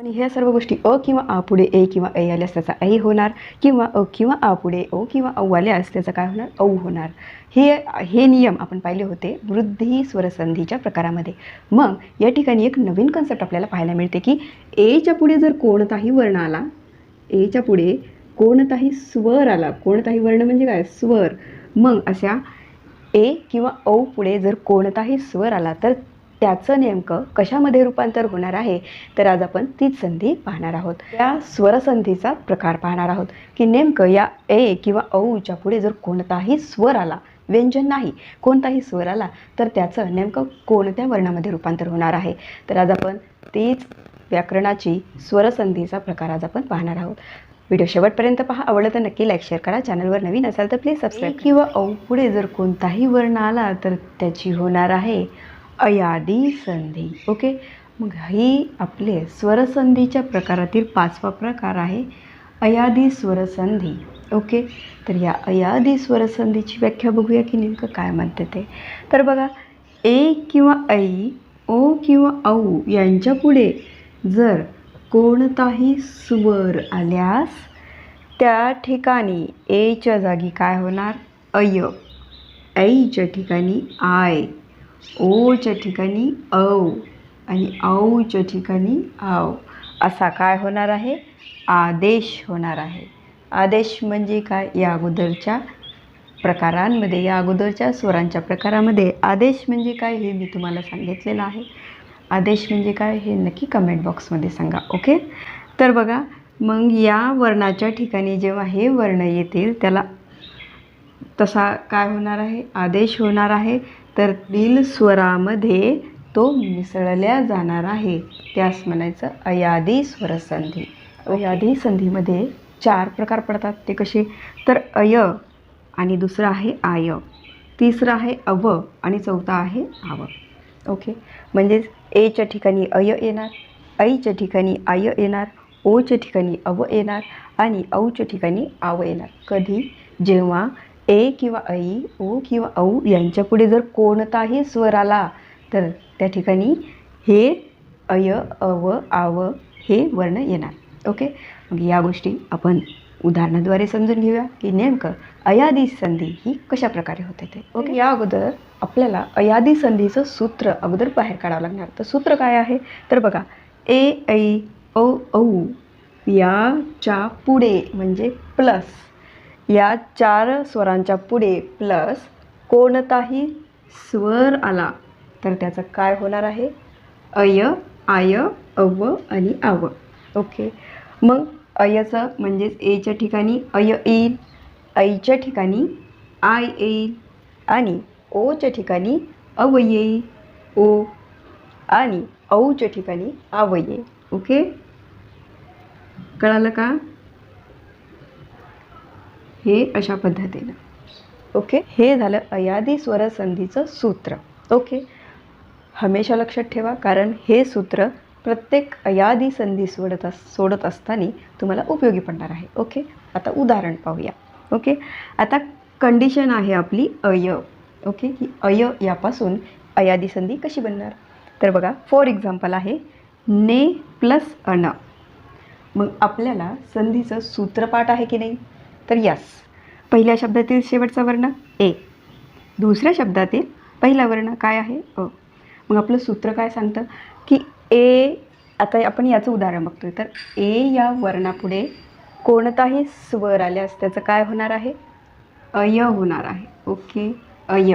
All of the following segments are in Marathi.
पण ह्या सर्व गोष्टी अ किंवा आ पुढे ए किंवा ऐ आल्यास त्याचा ऐ होणार किंवा अ किंवा आ पुढे ओ किंवा औ आल्यास त्याचं काय होणार? औ होणार. हे हे नियम आपण पाहिले होते वृद्धी स्वरसंधीच्या प्रकारामध्ये. मग या ठिकाणी एक नवीन कन्सेप्ट आपल्याला पाहायला मिळते की एच्या पुढे जर कोणताही वर्ण आला एच्या पुढे कोणताही स्वर आला कोणताही वर्ण म्हणजे काय? स्वर. मग अशा ए किंवा औ पुढे जर कोणताही स्वर आला तर त्याचं नेमकं कशामध्ये रूपांतर होणार आहे? तर आज आपण तीच संधी पाहणार आहोत. या स्वरसंधीचा प्रकार पाहणार आहोत की नेमकं या ए किंवा औच्या पुढे जर कोणताही स्वर आला व्यंजन नाही कोणताही स्वर आला तर त्याचं नेमकं कोणत्या वर्णामध्ये रूपांतर होणार आहे? तर आज आपण तीच व्याकरणाची स्वरसंधीचा प्रकार आज आपण पाहणार आहोत. व्हिडिओ शेवटपर्यंत पहा. आवडलं तर नक्की लाईक शेअर करा. चॅनलवर नवीन असाल तर प्लीज सबस्क्राईब किंवा औ पुढे जर कोणताही वर्ण आला तर त्याची होणार आहे अयादी संधी. ओके? मग ही आपले स्वरसंधीच्या प्रकारातील पाचवा प्रकार आहे अयादी स्वरसंधी. ओके? तर या अयादी स्वरसंधीची व्याख्या बघूया की नेमकं काय म्हणते ते. तर बघा ए किंवा ऐ ओ किंवा औ यांच्या पुढे जर कोणताही स्वर आल्यास त्या ठिकाणी एच्या जागी काय होणार? अय. ऐच्या ठिकाणी आय. ओच्या ठिकाणी औ आणि औच्या ठिकाणी आव. असा काय होणार आहे? आदेश होणार आहे. आदेश म्हणजे काय? या अगोदरच्या प्रकारांमध्ये या अगोदरच्या स्वरांच्या प्रकारामध्ये आदेश म्हणजे काय हे मी तुम्हाला सांगितलेलं आहे. आदेश म्हणजे काय हे नक्की कमेंट बॉक्समध्ये सांगा ओके तर बघा मग या वर्णाच्या ठिकाणी जेव्हा हे वर्ण येतील त्याला तसा काय होणार आहे? आदेश होणार आहे. तर दिल स्वरामध्ये तो मिसळल्या जाणार आहे. त्यास म्हणायचं अयादी स्वरसंधी. अयादी संधीमध्ये चार प्रकार पडतात ते कसे? तर अय आणि दुसरं आहे आय. तिसरं आहे अव आणि चौथा आहे आव. ओके. म्हणजेच एच्या ठिकाणी अय येणार ऐच्या ठिकाणी आय येणार ओच्या ठिकाणी अव येणार आणि औच्या ठिकाणी आव येणार. कधी? जेव्हा ए किंवा ऐ ओ किंवा औ यांच्यापुढे जर कोणताही स्वर आला तर त्या ठिकाणी हे अय अव आव हे वर्ण येणार. ओके? मग या गोष्टी आपण उदाहरणाद्वारे समजून घेऊया की नेमकं अयादी संधी ही कशा प्रकारे होते ते. ओके? या अगोदर आपल्याला अयादी संधीचं सूत्र अगोदर बाहेर काढावं लागणार. तर सूत्र काय आहे? तर बघा ए ऐ ओ औ याच्यापुढे म्हणजे प्लस. या चार स्वरांच्या पुढे प्लस कोणताही स्वर आला तर त्याचं काय होणार आहे? अय आय अव आणि आव. ओके मग अयचं म्हणजेच एच्या ठिकाणी अय येईल ऐच्या ठिकाणी आय येईल आणि ओच्या ठिकाणी अव येईल. ओ आणि औच्या ठिकाणी आव येईल. ओके कळालं का? हे अशा पद्धतीनं. ओके? हे झालं अयादी स्वरसंधीचं सूत्र. ओके? हमेशा लक्षात ठेवा कारण हे सूत्र प्रत्येक अयादी संधी सोडत अस सोडत असताना तुम्हाला उपयोगी पडणार आहे. ओके? आता उदाहरण पाहूया. ओके? आता कंडिशन आहे आपली अय. ओके? ही अय यापासून अयादी संधी कशी बनणार? तर बघा फॉर एक्झाम्पल आहे ने प्लस अन. मग आपल्याला संधीचं सूत्रपाठ आहे की नाही? तर यस. पहिल्या शब्दातील शेवटचा वर्ण ए. दुसऱ्या शब्दातील पहिला वर्ण काय आहे? अ. मग आपलं सूत्र काय सांगतं? की ए आता आपण याचं उदाहरण बघतोय. तर ए या वर्णापुढे कोणताही स्वर आल्यास त्याचं काय होणार आहे? अय होणार आहे. ओके. अय.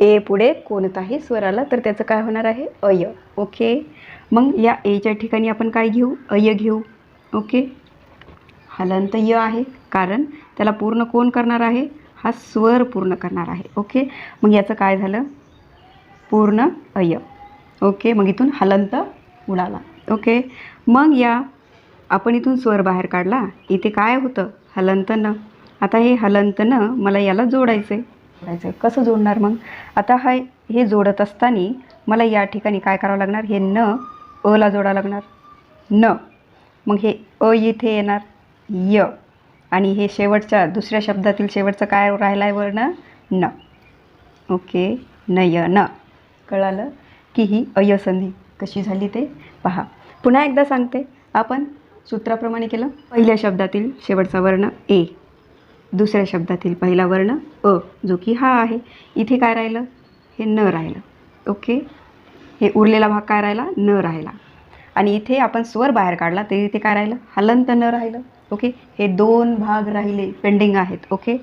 ए पुढे कोणताही स्वर आला तर त्याचं काय होणार आहे? अय. ओके. मग या एच्या ठिकाणी आपण काय घेऊ? अय घेऊ. ओके. हलंत य आहे. कारण त्याला पूर्ण कोण करणार आहे? हा स्वर पूर्ण करणार आहे. ओके? मग याचं काय झालं? पूर्ण अय ओके? मग इथून हलंत उडाला. ओके? मग या आपण इथून स्वर बाहेर काढला. इथे काय होतं? हलंत न आता हे हलंत न मला याला जोडायचं आहे जोडायचं आहे कसं जोडणार मग? आता हा हे जोडत असताना मला या ठिकाणी काय करावं लागणार? हे न अला जोडावं लागणार. न. मग हे अ इथे येणार. य. आणि हे शेवटच्या दुसऱ्या शब्दातील शेवटचं काय राहिलं आहे वर्ण? न. ओके. नय न कळालं? की ही अयसंधी कशी झाली ते? पहा. पुन्हा एकदा सांगते. आपण सूत्राप्रमाणे केलं. पहिल्या शब्दातील शेवटचा वर्ण ए. दुसऱ्या शब्दातील पहिला वर्ण अ जो की हा आहे. इथे काय राहिलं? हे न राहिलं. ओके? हे उरलेला भाग काय राहिला? न राहिला. आणि इथे आपण स्वर बाहेर काढला तरी इथे काय राहिलं? हलंत न राहिलं. ओके? हे दोन भाग राहिले पेंडिंग आहेत ओके?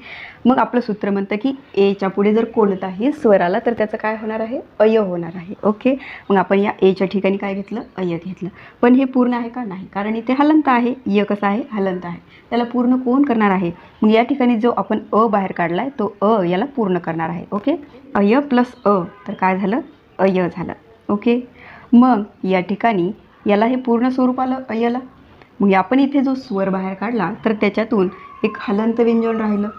मग आपलं सूत्र म्हणतं की एच्या पुढे जर कोणताही स्वर आला तर त्याचं काय होणार आहे? अय होणार आहे ओके? मग आपण या एच्या ठिकाणी काय घेतलं? अय घेतलं. पण हे पूर्ण आहे का? नाही. कारण इथे हलंत आहे. य कसं आहे? हलंत आहे. त्याला पूर्ण कोण करणार आहे? मग या ठिकाणी जो आपण अ बाहेर काढला आहे तो अ याला पूर्ण करणार आहे ओके? अय प्लस अ. तर काय झालं? अय झालं ओके? मग या ठिकाणी याला हे पूर्ण स्वरूप आलं अयला? मग आपण इथे जो स्वर बाहेर काढला तर त्याच्यातून एक हलंत व्यंजन राहिलं.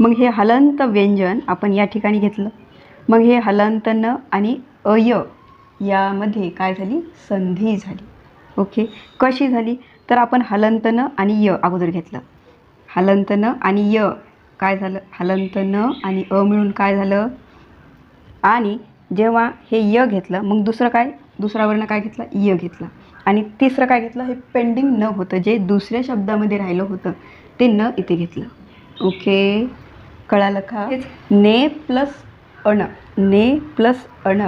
मग हे हलंत व्यंजन आपण या ठिकाणी घेतलं. मग हे हलंत न आणि अय यामध्ये काय झाली? संधी झाली. ओके? कशी झाली? तर आपण हलंत न आणि य अगोदर घेतलं. हलंत न आणि य काय झालं? हलंत न आणि अ मिळून काय झालं? आणि जेव्हा हे य घेतलं मग दुसरं काय? दुसरा वर्ण काय घेतला? य घेतला. आणि तिसरं काय घेतलं? हे पेंडिंग न होतं जे दुसऱ्या शब्दामध्ये राहिलं होतं ते न इथे घेतलं. ओके. कळालं का? ने प्लस अण ने प्लस अण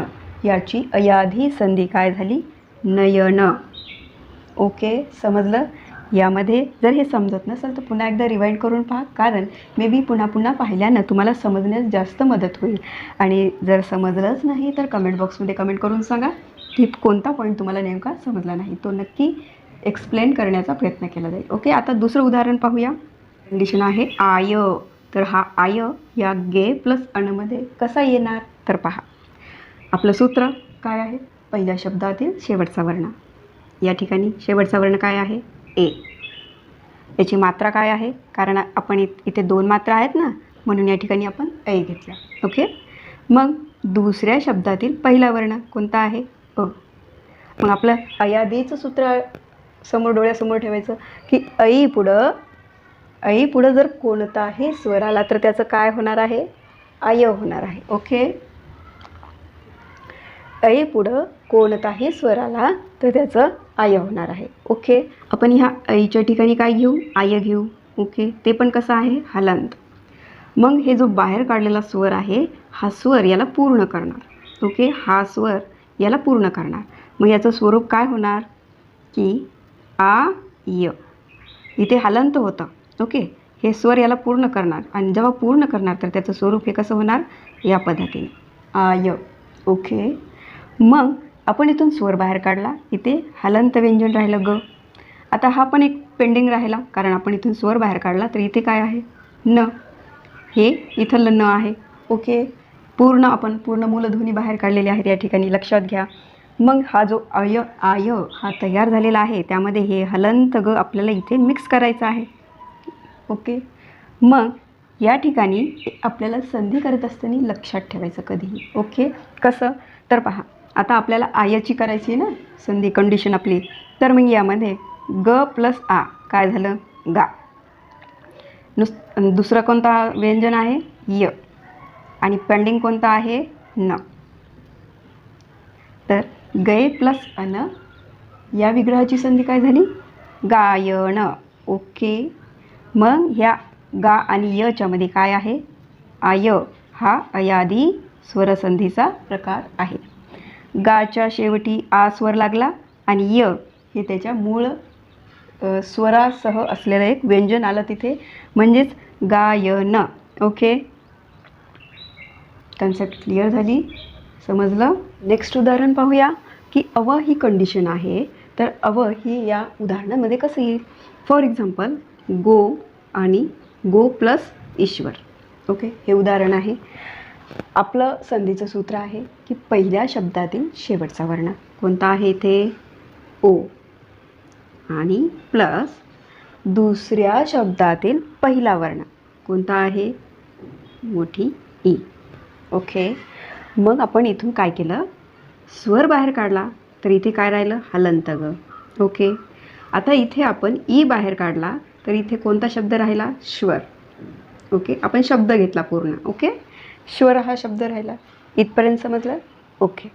याची अयाधी संधी काय झाली? नयन. ओके समजलं? यामध्ये जर हे समजत नसेल तर पुन्हा एकदा रिवाइंड करून पहा कारण मे बी पुन्हा पुन्हा पाहिल्यानं तुम्हाला समजण्यास जास्त मदत होईल. आणि जर समजलंच नाही तर कमेंट बॉक्समध्ये कमेंट करून सांगा. की कोणता पॉईंट तुम्हाला नेमका समजला नाही तो नक्की एक्सप्लेन करण्याचा प्रयत्न केला जाईल. ओके आता दुसरं उदाहरण पाहूया. कंडिशन आहे आय तर हा आय या गे प्लस अणमध्ये कसा येणार? तर पहा. आपलं सूत्र काय आहे? पहिल्या शब्दातील शेवटचा वर्ण. या ठिकाणी शेवटचा वर्ण काय आहे? ए याची मात्रा काय आहे? कारण आपण इथे दोन मात्रा आहेत ना म्हणून या ठिकाणी आपण ऐ घेतला ओके मग दुसऱ्या शब्दातील पहिला वर्ण कोणता आहे? अ मग आपलं अयादीचं सूत्र समोर डोळ्यासमोर ठेवायचं की ऐ पुढं ऐ पुढं जर कोणताही स्वर आला तर त्याचं काय होणार आहे? आय होणार आहे. ओके? ऐ पुढं कोणताही स्वर आला तर त्याचं आय होणार आहे. ओके? आपण ह्या ऐच्या ठिकाणी काय घेऊ? आय घेऊ. ओके? ते पण कसं आहे? हलंत. मग हे जो बाहेर काढलेला स्वर आहे हा स्वर याला पूर्ण करणार. ओके? हा स्वर याला पूर्ण करणार. मग याचं स्वरूप काय होणार? की आ य. इथे हलंत होतं. ओके? हे स्वर याला पूर्ण करणार. आणि जेव्हा पूर्ण करणार तर त्याचं स्वरूप हे कसं होणार? या पद्धतीने. आय ओके? मग आपण इथून स्वर बाहेर काढला. इथे हलंत व्यंजन राहिलं ग. आता हा पण एक पेंडिंग राहिला. कारण आपण इथून स्वर बाहेर काढला तर इथे काय आहे? न. हे इथलं न आहे. ओके? पूर्ण आपण पूर्ण मूलध्वनी बाहेर काढलेले आहेत या ठिकाणी. लक्षात घ्या. मग हा जो अय आय हा तयार झालेला आहे त्यामध्ये हे हलंत ग आपल्याला इथे मिक्स करायचं आहे. ओके मग या ठिकाणी आपल्याला संधी करत असताना लक्षात ठेवायचं कधीही. ओके कसं? तर पहा आता आपल्याला आयची करायची आहे ना संधी कंडिशन आपली. तर मग यामध्ये ग प्लस आ काय झालं? गा. नुस दुसरं कोणता व्यंजन आहे? य. आणि पेंडिंग कोणतं आहे? न. तर गय प्लस अन या विग्रहाची संधी काय झाली? गायन. ओके. मग ह्या गा आणि यच्यामध्ये काय आहे? आय हा अयादी स्वरसंधीचा प्रकार आहे. गाच्या शेवटी आ स्वर लागला आणि य हे त्याच्या मूळ स्वरासह असलेलं एक व्यंजन आलं तिथे. म्हणजेच गायन. ओके? कन्सेप्ट क्लिअर झाली. समजलं? नेक्स्ट उदाहरण पाहूया की अव ही कंडिशन आहे तर अव ही या उदाहरणामध्ये कसं येईल? फॉर एक्झाम्पल गो आणि गो प्लस ईश्वर. ओके हे उदाहरण आहे. आपलं संधीचं सूत्र आहे की पहिल्या शब्दातील शेवटचा वर्ण. कोणता आहे इथे? ओ आणि प्लस दुसऱ्या शब्दातील पहिला वर्ण. कोणता आहे? मोठी ई. ओके. मग आपण इथून काय केलं? स्वर बाहेर काढला. तर इथे काय राहिलं? हलंत ग. ओके. आता इथे आपण ई बाहेर काढला. तर इथे कोणता शब्द राहिला? श्वर ओके. आपण शब्द घेतला पूर्ण. ओके? श्वर हा शब्द राहिला. इथपर्यंत समजलं? ओके.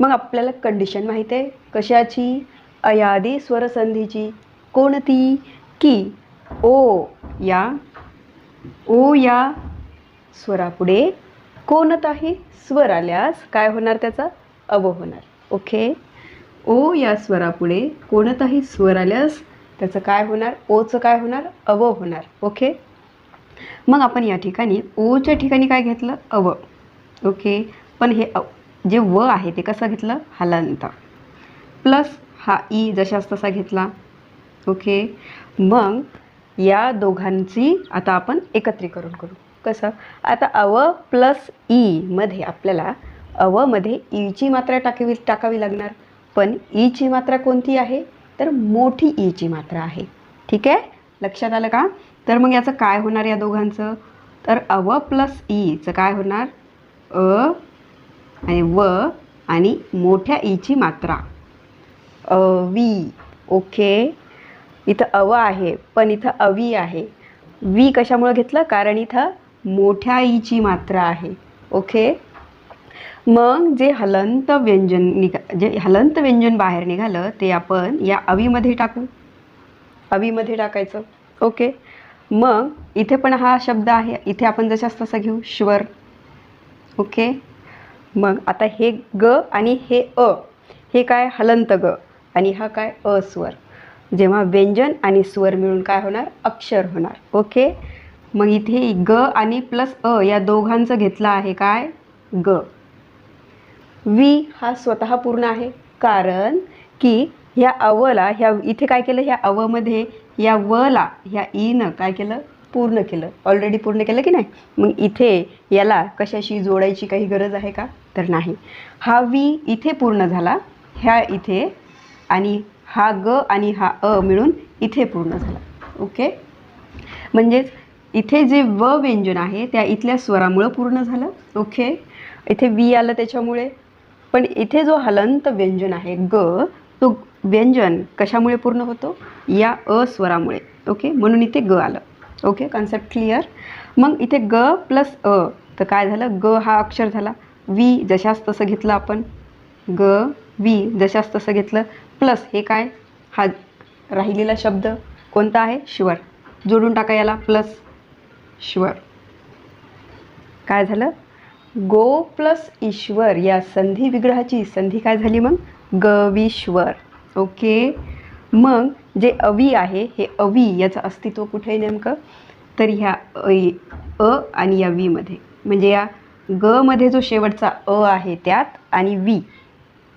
मग आपल्याला कंडिशन माहीत आहे. कशाची? अयादी स्वरसंधीची. कोणती? की. ओ या. ओ या. स्वरापुढे कोणताही स्वर आल्यास काय होणार त्याचा? अव होणार. ओके ओ या स्वरापुढे कोणताही स्वर आल्यास त्याचं काय होणार? ओचं काय होणार? अव होणार. ओके मग आपण या ठिकाणी ओच्या ठिकाणी काय घेतलं? अव. ओके पण हे अ जे व आहे ते कसं घेतलं? हलंत. प्लस हा ई जशास तसा घेतला. ओके मग या दोघांची आता आपण एकत्रीकरण करू. कसं? आता अव प्लस ईमध्ये आपल्याला अवमध्ये ईची मात्रा टाकावी टाकावी लागणार. पण ईची मात्रा कोणती आहे? तर मोठी ईची मात्रा आहे. ठीक आहे? लक्षात आलं का? तर मग याचं काय होणार या दोघांचं? तर अव प्लस ईचं काय होणार? अ आणि व आणि मोठ्या ईची मात्रा. अ वी. ओके. इथं अव आहे पण इथं अवी आहे. वी कशामुळं घेतलं? कारण इथं मोठ्या ईची मात्रा आहे. ओके मग जे हलंत व्यंजन निघा जे हलंत व्यंजन बाहेर निघालं ते आपण या अवीमध्ये टाकू. अवीमध्ये टाकायचं. ओके मग इथे पण हा शब्द आहे. इथे आपण जशाच तसा घेऊ. श्वर. ओके मग आता हे ग आणि हे अ हे काय? हलंत ग. आणि हा काय? अस्वर. जेव्हा व्यंजन आणि स्वर मिळून काय होणार? अक्षर होणार. ओके मग इथे ग आणि प्लस अ या दोघांचं घेतलं आहे काय? ग. वी हा स्वतः पूर्ण आहे. कारण की ह्या अवला ह्या इथे काय केलं? ह्या अवमध्ये या वला ह्या ईनं काय केलं? पूर्ण केलं. ऑलरेडी पूर्ण केलं की नाही? मग इथे याला कशाशी जोडायची काही गरज आहे का? तर नाही. हा वी इथे पूर्ण झाला ह्या इथे आणि हा ग आणि हा अ मिळून इथे पूर्ण झाला. ओके? म्हणजेच इथे जे व व्यंजन आहे त्या इथल्या स्वरामुळं पूर्ण झालं. ओके इथे वी आलं त्याच्यामुळे. पण इथे जो हलंत व्यंजन आहे ग तो व्यंजन कशामुळे पूर्ण होतो? या अस्वरामुळे ओके म्हणून इथे ग आलं. ओके कन्सेप्ट क्लिअर मग इथे ग प्लस अ तर काय झालं? ग हा अक्षर झाला. वी जशास तसं घेतलं आपण. ग वी जशास तसं घेतलं. प्लस हे काय? हा राहिलेला शब्द कोणता आहे? शिवर. जोडून टाका याला. प्लस श्वर काय झालं? गो प्लस ईश्वर या संधी विग्रहाची संधी काय झाली मग? गवीश्वर. ओके? मग जे अवी आहे हे अवी याचं अस्तित्व कुठे आहे नेमकं? तर ह्या अ आणि या वीमध्ये म्हणजे या गमध्ये जो शेवटचा अ आहे त्यात आणि वी.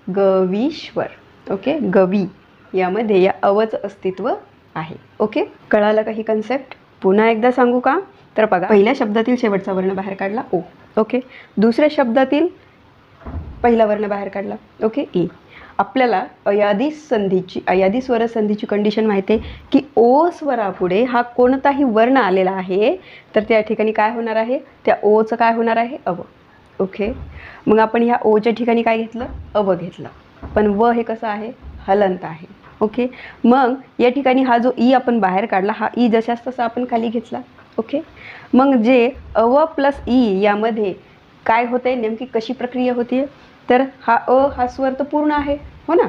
गवीश्वर. ओके? गवी. यामध्ये या अवचं अस्तित्व आहे. ओके? कळालं का ही कन्सेप्ट पुन्हा एकदा सांगू का? तर बघा. पहिल्या शब्दातील शेवटचा वर्ण बाहेर काढला. ओ. ओके दुसऱ्या शब्दातील पहिला वर्ण बाहेर काढला. ओके ई आपल्याला अयादी संधीची अयादी स्वर संधीची कंडिशन माहिती आहे की ओ स्वरापुढे हा कोणताही वर्ण आलेला आहे तर त्या ठिकाणी काय होणार आहे? त्या ओचं काय होणार आहे? अव. ओके मग आपण ह्या ओच्या ठिकाणी काय घेतलं? अव घेतलं. पण व हे कसं आहे? हलंत आहे. ओके मग या ठिकाणी हा जो ई आपण बाहेर काढला हा ई जशास तसा आपण खाली घेतला. ओके? मग जे अव प्लस ई यामध्ये काय होतं आहे नेमकी कशी प्रक्रिया होती तर हा अ हा स्वर तर पूर्ण आहे हो ना?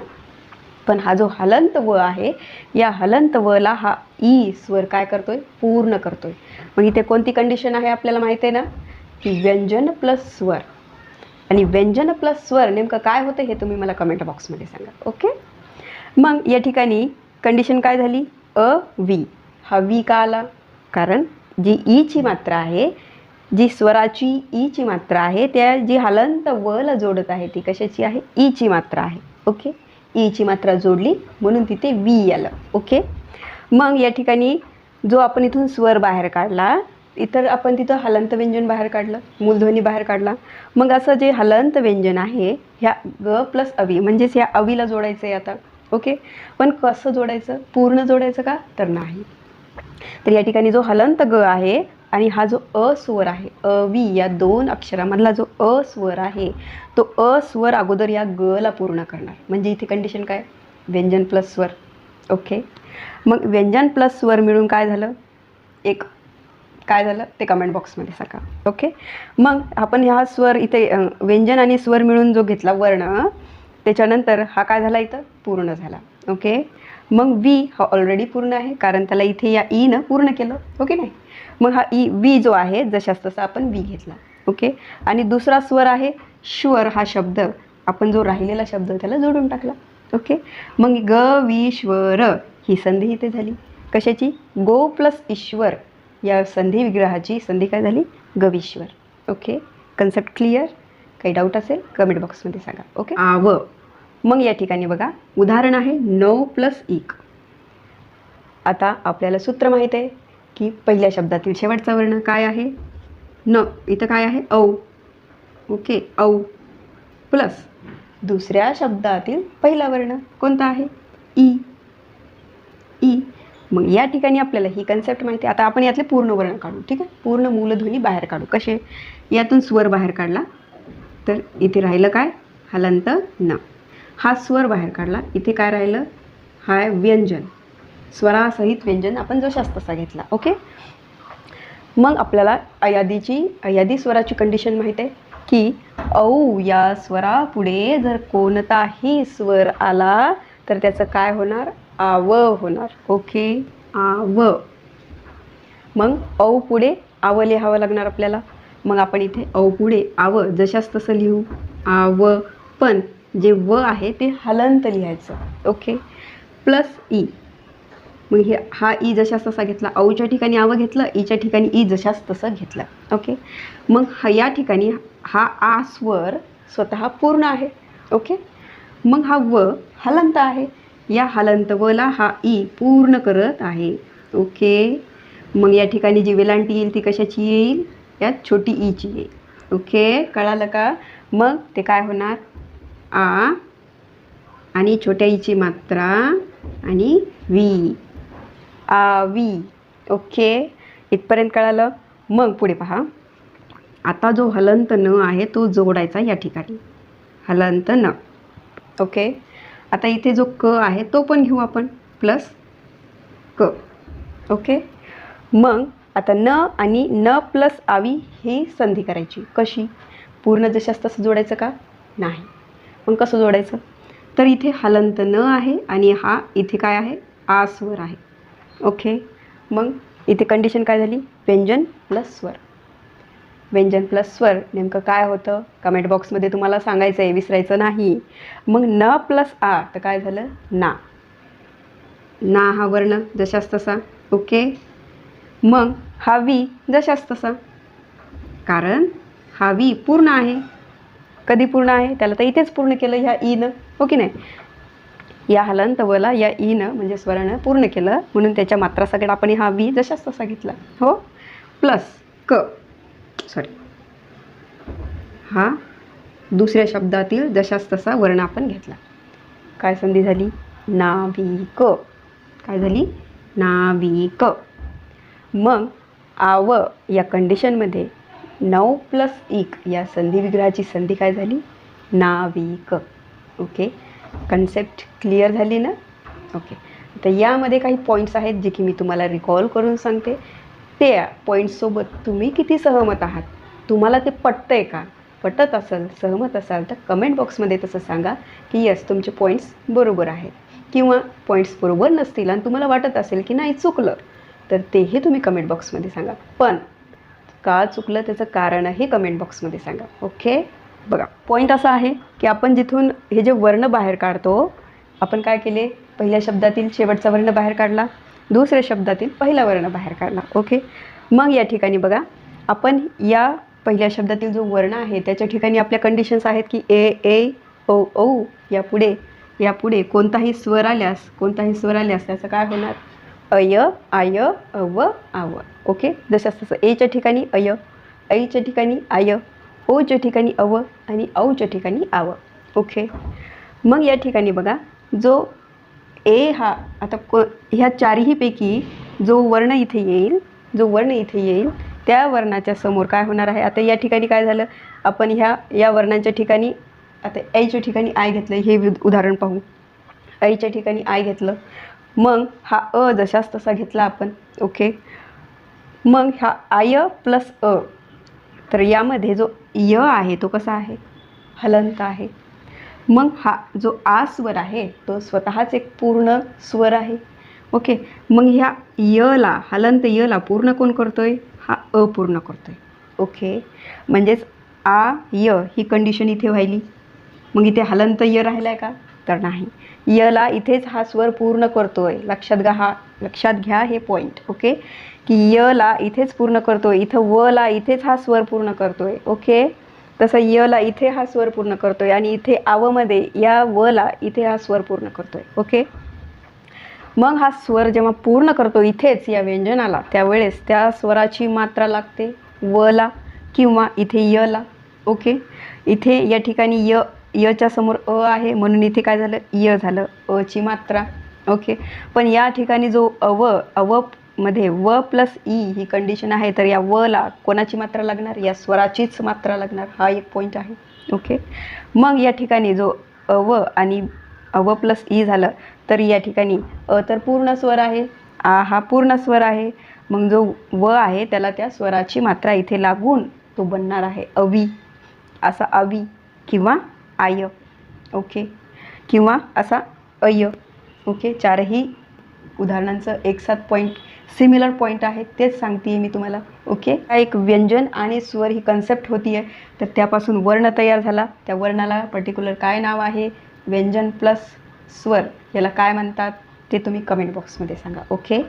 पण हा जो हलंत व आहे या हलंत वला हा ई स्वर काय करतोय? पूर्ण करतोय. मग इथे कोणती कंडिशन आहे आपल्याला माहिती आहे ना? की व्यंजन प्लस स्वर. आणि व्यंजन प्लस स्वर नेमकं काय होतं हे तुम्ही मला कमेंट बॉक्समध्ये सांगा ओके? मग या ठिकाणी कंडिशन काय झाली? अ वी. हा वी का आला? कारण जी ईची मात्रा आहे जी स्वराची ईची मात्रा आहे त्या जी हलंत वला जोडत आहे ती कशाची आहे? ईची मात्रा आहे. ओके? ईची मात्रा जोडली म्हणून तिथे वी आलं. ओके? मग या ठिकाणी जो आपण इथून स्वर बाहेर काढला इतर आपण तिथं हलंत व्यंजन बाहेर काढलं मूलध्वनी बाहेर काढला. मग असं जे हलंत व्यंजन आहे ह्या ग प्लस अवी म्हणजेच ह्या अवीला जोडायचं आहे आता. ओके? पण कसं जोडायचं? पूर्ण जोडायचं का? तर नाही. तर या ठिकाणी जो हलंत ग आहे आणि हा जो अ स्वर आहे अवी या दोन अक्षरामधला जो अ स्वर आहे तो अ स्वर अगोदर या गला पूर्ण करणार. म्हणजे इथे कंडिशन काय? व्यंजन प्लस स्वर. ओके मग व्यंजन प्लस स्वर मिळून काय झालं? एक काय झालं? ते कमेंट बॉक्समध्ये सांगा. ओके मग आपण ह्या स्वर इथे व्यंजन आणि स्वर मिळून जो घेतला वर्ण त्याच्यानंतर हा काय झाला इथं? पूर्ण झाला. ओके मग वी हा ऑलरेडी पूर्ण आहे कारण त्याला इथे या e ईनं पूर्ण केलं ओके नाही? मग हा e, ई वी जो आहे जशास तसा आपण वी घेतला ओके आणि दुसरा स्वर आहे श्वर हा शब्द आपण जो राहिलेला शब्द त्याला जोडून टाकला ओके मग ग वी श्वर ही संधी इथे झाली. कशाची? गो प्लस ईश्वर या संधी विग्रहाची संधी काय झाली? गवीश्वर ओके कन्सेप्ट क्लिअर काही डाऊट असेल कमेंट बॉक्समध्ये सांगा ओके आव मग या ठिकाणी बघा उदाहरण आहे नऊ प्लस एक. आता आपल्याला सूत्र माहीत आहे की पहिल्या शब्दातील शेवटचा वर्ण काय आहे? न इथं काय आहे? औ. ओके औ. प्लस दुसऱ्या शब्दातील पहिला वर्ण कोणता आहे? ई. ई. मग या ठिकाणी आपल्याला ही कन्सेप्ट माहिती आहे. आता आपण यातले पूर्ण वर्ण काढू ठीक आहे? पूर्ण मूलध्वनी बाहेर काढू. कसे? यातून स्वर बाहेर काढला. तर इथे राहिलं काय? हलंत न. हा स्वर बाहेर काढला. इथे काय राहिलं? हा आहे व्यंजन. स्वरासहित व्यंजन आपण जशास तसा घेतला ओके? मग आपल्याला अयादीची अयादी स्वराची कंडिशन माहीत आहे की औ या स्वरापुढे जर कोणताही स्वर आला तर त्याचं काय होणार? आव होणार ओके? आव. मग औ पुढे आव लिहावं लागणार आपल्याला. मग आपण इथे औ पुढे आव जशास तसं लिहू. आव. पण जे व आहे ते हलंत लिहायचं. ओके? प्लस ई. मग हे हा ई जशास तसा घेतला औच्या ठिकाणी आव घेतलं ईच्या ठिकाणी ई जशास तसं घेतलं. ओके? मग ह या ठिकाणी हा आ स्वर स्वतः पूर्ण आहे. ओके? मग हा व हलंत आहे. या हलंत वला हा ई पूर्ण करत आहे. ओके? मग या ठिकाणी जी वेलांटी येईल ती कशाची येईल? यात छोटी ईची येईल. ओके? कळालं का? मग ते काय होणार? आ आणि छोट्या ईची मात्रा आणि वी. A we. ओके. इथपर्यंत कळालं? मग पुढे पहा. आता जो हलंत न आहे तो जोडायचा या ठिकाणी. हलंत न. ओके. आता इथे जो क आहे तो पण घेऊ आपण. प्लस क. ओके. मग आता न आणि न प्लस आवी ही संधी करायची. कशी? पूर्ण जशास तसं जोडायचं का? नाही. मग कसं जोडायचं? तर इथे हलंत न आहे आणि हा इथे काय आहे? आ स्वर आहे. ओके? मग इथे कंडिशन काय झाली? व्यंजन प्लस स्वर. व्यंजन प्लस स्वर नेमकं काय होतं? कमेंट बॉक्समध्ये तुम्हाला सांगायचं आहे विसरायचं नाही. मग न प्लस आ तर काय झालं? ना. ना हा वर्ण जशास तसा ओके? मग हा वी जशास तसा कारण हा वी पूर्ण आहे. कधी पूर्ण आहे? त्याला तर इथेच पूर्ण केलं ह्या ईनं. हो की नाही? या हलंत वला या ईनं म्हणजे स्वरानं पूर्ण केलं. म्हणून त्याच्या मात्रा आपण हा वी जशास तसा घेतला. हो? प्लस क. सॉरी हा? दुसऱ्या शब्दातील जशास तसा वर्ण आपण घेतला. काय संधी झाली? नाविक काय झाली? नाविक मग आव या कंडिशनमध्ये नऊ प्लस एक. या संधी विग्रहाची संधी काय झाली? नाविक. ओके कन्सेप्ट क्लिअर झाली ना? ओके तर यामध्ये काही पॉईंट्स आहेत जे की मी तुम्हाला रिकॉल करून सांगते. त्या पॉईंट्ससोबत तुम्ही किती सहमत आहात? तुम्हाला ते पटतं आहे का? पटत असेल सहमत असाल तर कमेंट बॉक्समध्ये तसं सांगा की यस तुमचे पॉईंट्स बरोबर आहेत. किंवा पॉईंट्स बरोबर नसतील आणि तुम्हाला वाटत असेल की नाही चुकलं. तर तेही तुम्ही कमेंट बॉक्समध्ये सांगा. पण का चुकलं त्याचं कारणही कमेंट बॉक्समध्ये सांगा. ओके बघा पॉईंट असा आहे की आपण जिथून हे जे वर्ण बाहेर काढतो आपण काय केले? पहिल्या शब्दातील शेवटचा वर्ण बाहेर काढला. दुसऱ्या शब्दातील पहिला वर्ण बाहेर काढला. ओके मग या ठिकाणी बघा आपण या पहिल्या शब्दातील जो वर्ण आहे त्याच्या ठिकाणी आपल्या कंडिशन्स आहेत की ए ए ओ ओ यापुढे यापुढे कोणताही स्वर आल्यास कोणताही स्वर आल्यास त्याचं काय होणार? अय आय अव आव. ओके? जशास तसं एच्या ठिकाणी अय ऐच्या ठिकाणी आय ओच्या ठिकाणी अव आणि औच्या ठिकाणी आव. ओके? मग या ठिकाणी बघा जो ए हा आता को ह्या चारहीपैकी जो वर्ण इथे येईल जो वर्ण इथे येईल त्या वर्णाच्या समोर काय होणार आहे? आता या ठिकाणी काय झालं? आपण ह्या या वर्णांच्या ठिकाणी आता ऐच्या ठिकाणी आय घेतलं हे उदाहरण पाहू. ऐच्या ठिकाणी आय घेतलं. मग हा अ जशास तसा घेतला आपण ओके? मग ह्या आय प्लस अ. तर यामध्ये जो य आहे तो कसा आहे? हलंत आहे. मग हा जो आ स्वर आहे तो स्वतःच एक पूर्ण स्वर आहे. ओके. मग ह्या यला हलंत यला पूर्ण कोण करतोय? हा अ पूर्ण करतोय. ओके. म्हणजेच आ य ही कंडिशन इथे व्हायली मग इथे हलंत य राहिला आहे का? तर नाही. यला इथेच हा स्वर पूर्ण करतोय. लक्षात घ्या हा लक्षात घ्या हे पॉईंट ओके की यला इथेच पूर्ण करतोय. इथं वला इथेच हा स्वर पूर्ण करतोय ओके तसं यला इथे हा स्वर पूर्ण करतोय आणि इथे आवमध्ये या वला इथे हा स्वर पूर्ण करतोय ओके मग हा स्वर जेव्हा पूर्ण करतो इथेच या व्यंजनाला त्यावेळेस त्या स्वराची मात्रा लागते. वला किंवा इथे यला ओके इथे या ठिकाणी य यच्या समोर अ आहे म्हणून इथे काय झालं? य झालं. अची मात्रा. ओके. पण या ठिकाणी जो अव अवमध्ये व प्लस ई ही कंडिशन आहे तर या वला कोणाची मात्रा लागणार? या स्वराचीच मात्रा लागणार. हा एक पॉईंट आहे. ओके. मग या ठिकाणी जो अव आणि अव प्लस ई झालं तर या ठिकाणी अ तर पूर्ण स्वर आहे. आ हा पूर्ण स्वर आहे. मग जो व आहे त्याला त्या स्वराची मात्रा इथे लागून तो बनणार आहे. अवी. असा अवी किंवा आय. ओके. किंवा असा अय. ओके. चारही उदाहरणांचं एक सात पॉईंट सिमिलर पॉईंट आहे तेच सांगते आहे मी तुम्हाला. ओके. हा एक व्यंजन आणि स्वर ही कन्सेप्ट होती आहे तर त्यापासून वर्ण तयार झाला. त्या वर्णाला पर्टिक्युलर काय नाव आहे? व्यंजन प्लस स्वर याला काय म्हणतात? ते तुम्ही कमेंट बॉक्समध्ये सांगा. ओके.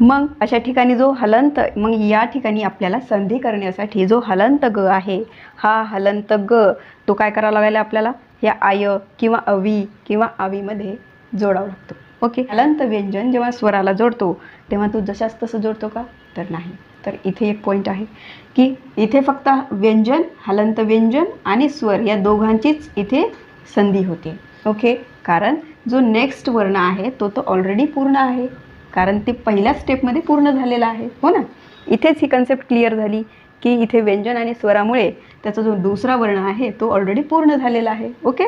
मग अशा ठिकाणी जो हलंत मग या ठिकाणी आपल्याला संधी करण्यासाठी जो हलंत ग आहे हा हलंत ग तो काय करावा लागेल आपल्याला? या आय किंवा अवी किंवा आवीमध्ये जोडावा लागतो. ओके? हलंत व्यंजन जेव्हा स्वराला जोडतो तेव्हा तो जशाच तसं जोडतो का? तर नाही. तर इथे एक पॉईंट आहे की इथे फक्त व्यंजन हलंत व्यंजन आणि स्वर या दोघांचीच इथे संधी होते. ओके? कारण जो नेक्स्ट वर्ण आहे तो तो ऑलरेडी पूर्ण आहे. कारण ते पहिल्या स्टेपमध्ये पूर्ण झालेलं आहे. हो ना? इथेच ही कन्सेप्ट क्लिअर झाली की इथे व्यंजन आणि स्वरामुळे त्याचा जो दुसरा वर्ण आहे तो ऑलरेडी पूर्ण झालेला आहे. ओके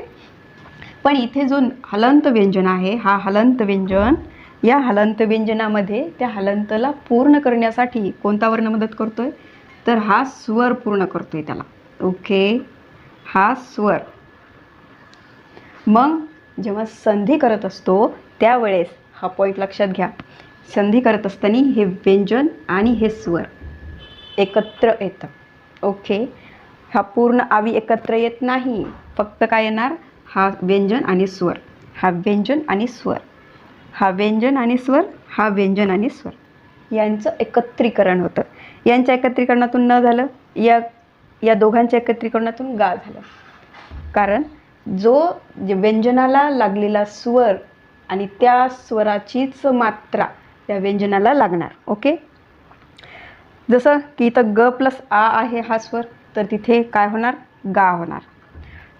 पण इथे जो हलंत व्यंजन आहे हा हलंत व्यंजन या हलंत व्यंजनामध्ये त्या हलंतला पूर्ण करण्यासाठी कोणता वर्ण मदत करतोय? तर हा स्वर पूर्ण करतोय त्याला. ओके हा स्वर. मग जेव्हा संधी करत असतो त्यावेळेस हा पॉईंट लक्षात घ्या. संधी करत असताना हे व्यंजन आणि हे स्वर एकत्र येतं. ओके हा पूर्ण आवी एकत्र येत नाही. फक्त काय येणार? हा व्यंजन आणि स्वर. हा व्यंजन आणि स्वर. हा व्यंजन आणि स्वर हा व्यंजन आणि स्वर. यांचं एकत्रीकरण होतं. यांच्या एकत्रीकरणातून न झालं या या दोघांच्या एकत्रीकरणातून गा झालं. कारण जो व्यंजनाला लागलेला स्वर आणि त्या स्वराचीच मात्रा त्या व्यंजनाला लागणार ओके? जसं की इथं ग प्लस आ आहे हा स्वर तर तिथे काय होणार? गा होणार.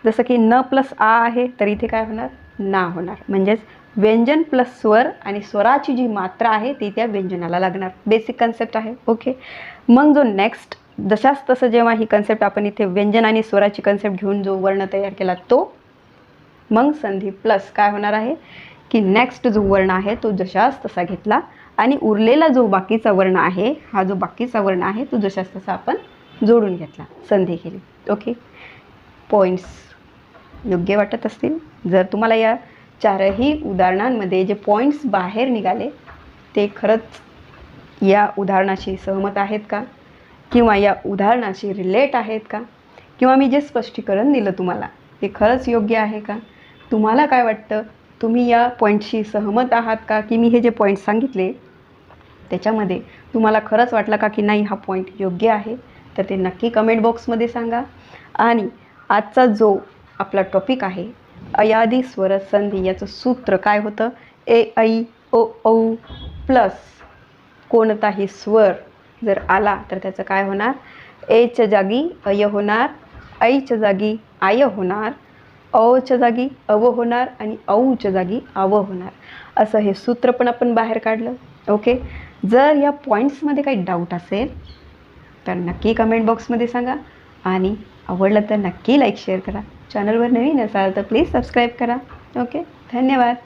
जसं की न प्लस आ आहे तर इथे काय होणार? ना होणार. म्हणजेच व्यंजन प्लस स्वर आणि स्वराची जी मात्रा आहे ती त्या व्यंजनाला लागणार. बेसिक कन्सेप्ट आहे ओके? मग जो नेक्स्ट जशाच तसं जेव्हा ही कन्सेप्ट आपण इथे व्यंजन आणि स्वराची कन्सेप्ट घेऊन जो वर्ण तयार केला तो मग संधी प्लस काय होणार आहे? की नेक्स्ट जो वर्ण आहे तो जशास तसा घेतला. आणि उरलेला जो बाकीचा वर्ण आहे हा जो बाकीचा वर्ण आहे तो जशास तसा आपण जोडून घेतला. संधी केली. ओके पॉईंट्स योग्य वाटत असतील? जर तुम्हाला या चारही उदाहरणांमध्ये जे पॉईंट्स बाहेर निघाले ते खरंच या उदाहरणाशी सहमत आहेत का? किंवा या उदाहरणाशी रिलेट आहेत का? किंवा मी जे स्पष्टीकरण दिलं तुम्हाला ते खरंच योग्य आहे का? तुम्हाला काय वाटतं? तुम्ही या पॉईंटशी सहमत आहात का? की मी हे जे पॉईंट सांगितले त्याच्यामध्ये तुम्हाला खरंच वाटलं का की नाही हा पॉईंट योग्य आहे? तर ते नक्की कमेंट बॉक्समध्ये सांगा. आणि आजचा जो आपला टॉपिक आहे अयादी स्वर संधी याचं सूत्र काय होतं? ए ऐ ओ औ प्लस कोणताही स्वर जर आला तर त्याचं काय होणार? एच्या जागी अय होणार ऐच्या जागी आय होणार अच्या जागी अव होणार आणि औच्या जागी आव होणार. असं हे सूत्र पण आपण बाहेर काढलं. ओके जर या पॉईंट्समध्ये काही डाऊट असेल तर नक्की कमेंट बॉक्समध्ये सांगा. आणि आवडलं तर नक्की लाईक शेअर करा. चॅनलवर नवीन असाल तर प्लीज सबस्क्राईब करा. ओके धन्यवाद.